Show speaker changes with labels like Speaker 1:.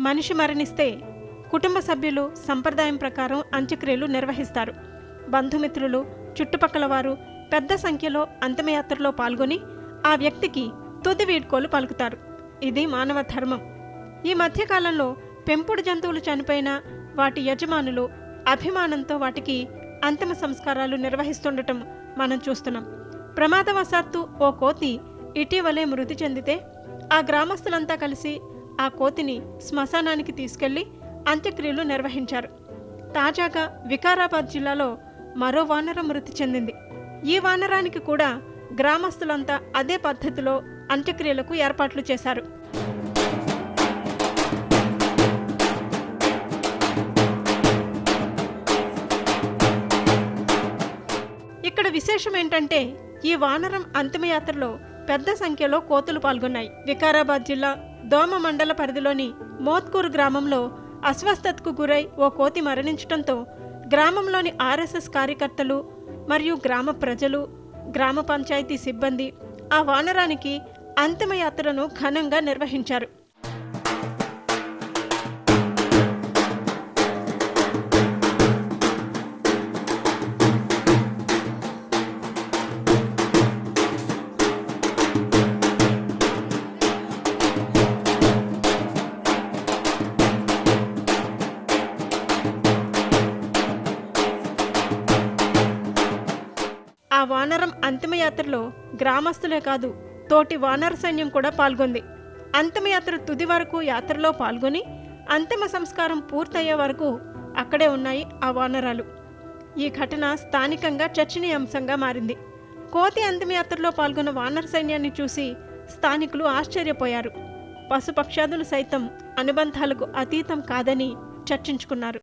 Speaker 1: మనిషి మరణిస్తే కుటుంబ సభ్యులు సంప్రదాయం ప్రకారం అంత్యక్రియలు నిర్వహిస్తారు. బంధుమిత్రులు చుట్టుపక్కల వారు పెద్ద సంఖ్యలో అంతిమయాత్రలో పాల్గొని ఆ వ్యక్తికి తుది వీడ్కోలు పలుకుతారు. ఇది మానవ ధర్మం. ఈ మధ్యకాలంలో పెంపుడు జంతువులు చనిపోయిన వాటి యజమానులు అభిమానంతో వాటికి అంతిమ సంస్కారాలు నిర్వహిస్తుండటం మనం చూస్తున్నాం. ప్రమాదవశాత్తు ఓ కోతి ఇటీవలే మృతి చెందితే ఆ గ్రామస్తులంతా కలిసి ఆ కోతిని శ్మశానానికి తీసుకెళ్ళి అంత్యక్రియలు నిర్వహించారు. తాజాగా వికారాబాద్ జిల్లాలో మరో వానరం మృతి చెందింది. ఈ వానరానికి కూడా గ్రామస్తులంతా అదే పద్ధతిలో అంత్యక్రియలకు ఏర్పాట్లు చేశారు. ఇక్కడ విశేషం ఏంటంటే ఈ వానరం అంతిమయాత్రలో పెద్ద సంఖ్యలో కోతులు పాల్గొన్నాయి. వికారాబాద్ జిల్లా దోమ మండల పరిధిలోని మోత్కూరు గ్రామంలో అస్వస్థతకు గురై ఓ కోతి మరణించడంతో గ్రామంలోని ఆర్ఎస్ఎస్ కార్యకర్తలు మరియు గ్రామ ప్రజలు గ్రామ పంచాయతీ సిబ్బంది ఆ వానరానికి అంతిమయాత్రను ఘనంగా నిర్వహించారు. ఆ వానరం అంతిమయాత్రలో గ్రామస్తులే కాదు తోటి వానర సైన్యం కూడా పాల్గొంది. అంతిమయాత్ర తుది వరకు యాత్రలో పాల్గొని అంతిమ సంస్కారం పూర్తయ్యే వరకు అక్కడే ఉన్నాయి ఆ వానరాలు. ఈ ఘటన స్థానికంగా చర్చనీయాంశంగా మారింది. కోతి అంతిమయాత్రలో పాల్గొన్న వానర సైన్యాన్ని చూసి స్థానికులు ఆశ్చర్యపోయారు. పశుపక్షాదులు సైతం అనుబంధాలకు అతీతం కాదని చర్చించుకున్నారు.